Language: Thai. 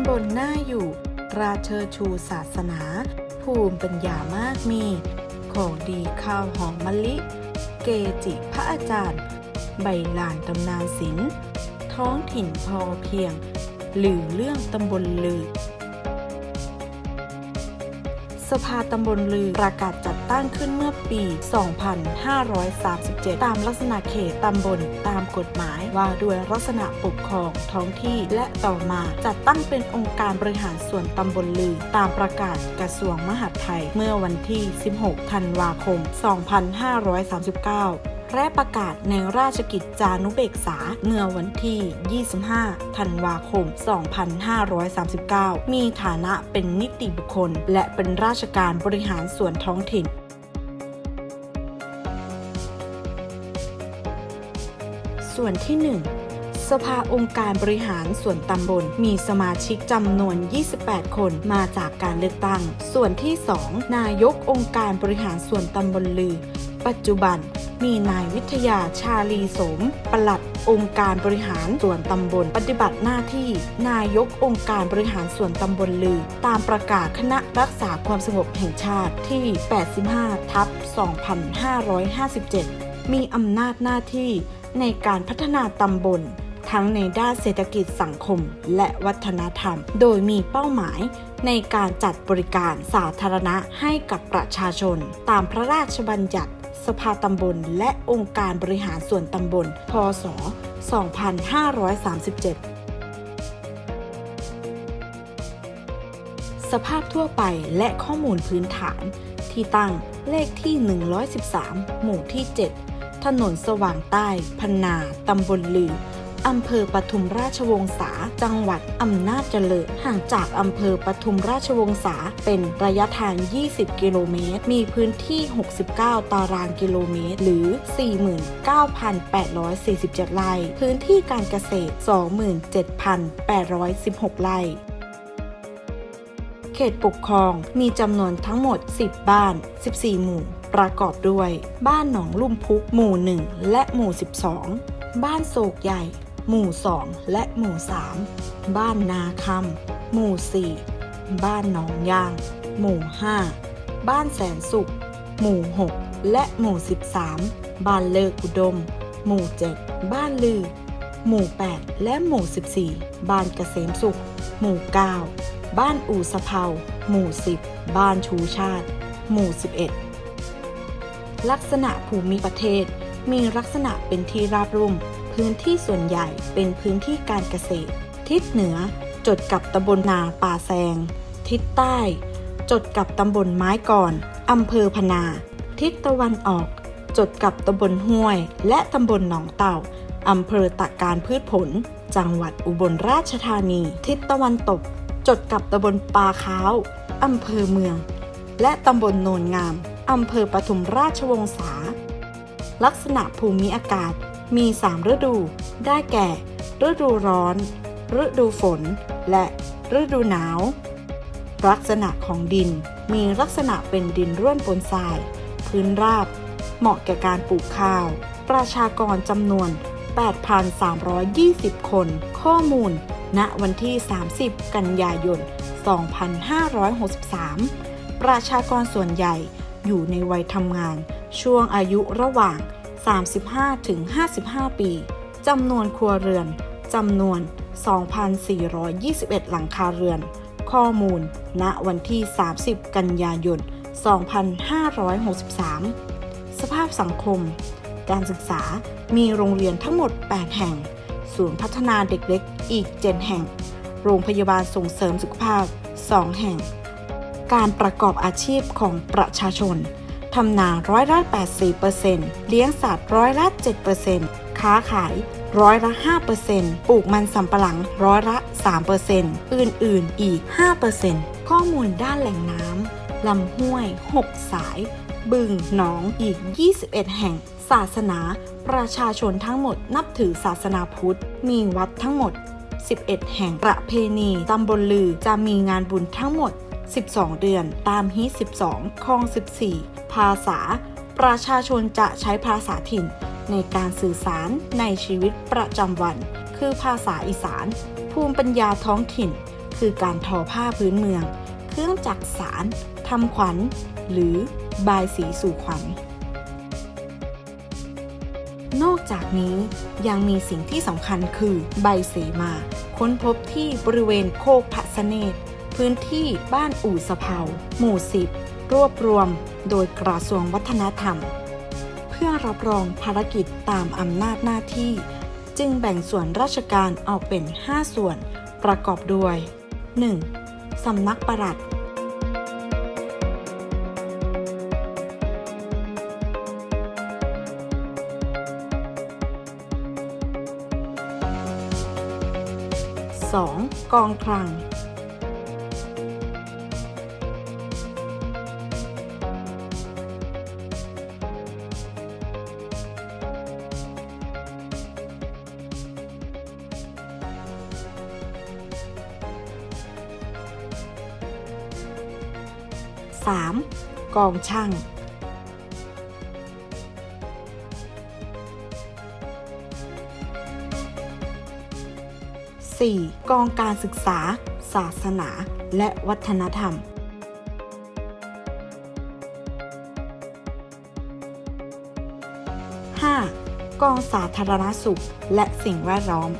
ำบลหน้าอยู่ ราเชอชูศาสนา ภูมิปัญญามากมี ของดีข้าวหอมมะลิ เกจิพระอาจารย์ ใบลานตำนานศิลป์ท้องถิ่นพอเพียงหรือเรื่องตำบลลือ สภาตำบลลือประกาศจัดตั้งขึ้นเมื่อปี 2537 ตามลักษณะเขตตำบลตามกฎหมายว่าด้วยลักษณะปกครองท้องที่และต่อมาจัดตั้งเป็นองค์การบริหารส่วนตำบลลือ ตามประกาศกระทรวงมหาดไทย เมื่อวันที่ 16 ธันวาคม 2539 และประกาศในราชกิจจานุเบกษาเมื่อวันที่ 25 ธันวาคม 2539 มีฐานะเป็นนิติบุคคล และเป็นราชการบริหารส่วนท้องถิ่นส่วนที่ 1 สภาองค์การบริหารส่วนตำบล มีสมาชิกจำนวน 28 คนมาจากการเลือกตั้ง ส่วนที่ 2 นายกองค์การบริหารส่วนตำบลลือ ปัจจุบัน มีนายวิทยาชาลีสม ปลัดองค์การบริหารส่วนตำบล ปฏิบัติหน้าที่ นายกองค์การบริหารส่วนตำบลลือ ตามประกาศคณะรักษาความสงบแห่งชาติที่ 85 ทับ 2557 มีอำนาจหน้าที่ในการพัฒนาตำบล ทั้งในด้านเศรษฐกิจสังคมและวัฒนธรรม โดยมีเป้าหมาย ในการจัดบริการสาธารณะให้กับประชาชน ตามพระราชบัญญัติ สภาตำบล และองค์การบริหารส่วนตำบล พศ 2537สภาพทั่วไปและข้อมูลพื้นฐาน ที่ตั้งเลขที่ 113 หมู่ที่ 7 ถนนสว่างใต้ พนา ตำบลลือ อำเภอปทุมราชวงศา จังหวัดอำนาจเจริญ ห่างจากอำเภอปทุมราชวงศา เป็นระยะทาง 20 กิโลเมตร มีพื้นที่ 69 ตารางกิโลเมตร หรือ 49,847 ไร่ พื้นที่การเกษตร 27,816 ไร่เขตปกครองมีจำนวนทั้งหมด 10 บ้าน 14 หมู่ ประกอบด้วย บ้านหนองลุ่มพุกหมู่ 1 และหมู่ 12 บ้านโศกใหญ่ หมู่ 2 และหมู่ 3 บ้านนาคำหมู่ 4 บ้านหนองยาง หมู่ 5 บ้านแสนสุข หมู่ 6 และหมู่ 13 บ้านเลิกอุดม หมู่ 7 บ้านลือ หมู่ 8 และหมู่ 14 บ้านเกษมสุข หมู่ 9 บ้านอู่สะเพาหมู่ 10 บ้านชูชาติ หมู่ 11 ลักษณะภูมิประเทศมีลักษณะเป็นที่ราบรุ่ม พื้นที่ส่วนใหญ่เป็นพื้นที่การเกษตร ทิศเหนือจดกับตำบลนาป่าแซง ทิศใต้ จดกับตำบลไม้ก่อนอำเภอพนา ทิศตะวันออก จดกับตำบลห้วย และตำบลหนองเต่าอำเภอตะการพืชผล จังหวัดอุบลราชธานี ทิศตะวันตก จดกับตำบลปาค้าวอำเภอเมือง และตำบลโนนงามอำเภอปทุมราชวงศาลักษณะภูมิอากาศ มี 3 ฤดู ได้แก่ ฤดูร้อน ฤดูฝน และฤดูหนาว ลักษณะของดินมีลักษณะเป็นดินร่วนปนทราย พื้นราบ เหมาะแก่การปลูกข้าว ประชากรจำนวน 8,320 คน ข้อมูล ณ วันที่ 30 กันยายน 2563 ประชากรส่วนใหญ่อยู่ในวัยทำงาน ช่วงอายุระหว่าง 35-55 ปี จำนวนครัวเรือน จำนวน 2,421 หลังคาเรือน ข้อมูล ณ วันที่ 30 กันยายน 2563 สภาพสังคม การศึกษา มีโรงเรียนทั้งหมด 8 แห่ง ศูนย์พัฒนาเด็กเล็กอีก 7 แห่ง โรงพยาบาลส่งเสริมสุขภาพ 2 แห่ง การประกอบอาชีพของประชาชน ทำนาร้อยละ 84%เลี้ยงสัตว์ร้อยละ 7%ค้าขายร้อยละ 5%ปลูกมันสำปะหลังร้อยละ 3%อื่นๆ อีก 5%ข้อมูลด้านแหล่งน้ำลำห้วย 6 สาย บึงหนองอีก 21 แห่ง ศาสนา ประชาชนทั้งหมดนับถือศาสนาพุทธ มีวัดทั้งหมด 11 แห่งประเพณีตำบลลือจะมีงานบุญทั้งหมด 12 เดือน ตามฮี12คลอง 14 ภาษา ประชาชนจะใช้ภาษาถิ่น ในการสื่อสารในชีวิตประจำวัน คือภาษาอีสาน ภูมิปัญญาท้องถิ่น คือการทอผ้าพื้นเมือง เครื่องจักสารทำขวัญ หรือบายสีสู่ขวัญนอกจากนี้ยังมีสิ่งที่สำคัญคือใบเสมา ค้นพบที่บริเวณโคกพระสเนตพื้นที่บ้านอู่สะเพาหมู่สิบ รวบรวมโดยกระทรวงวัฒนธรรม เพื่อรับรองภารกิจตามอำนาจหน้าที่ จึงแบ่งส่วนราชการออกเป็น 5 ส่วน ประกอบด้วย 1. สำนักปลัด 2. กองคลัง 3. กองช่าง 4. กองการศึกษา ศาสนา และวัฒนธรรม 5. กองสาธารณสุข และสิ่งแวดล้อม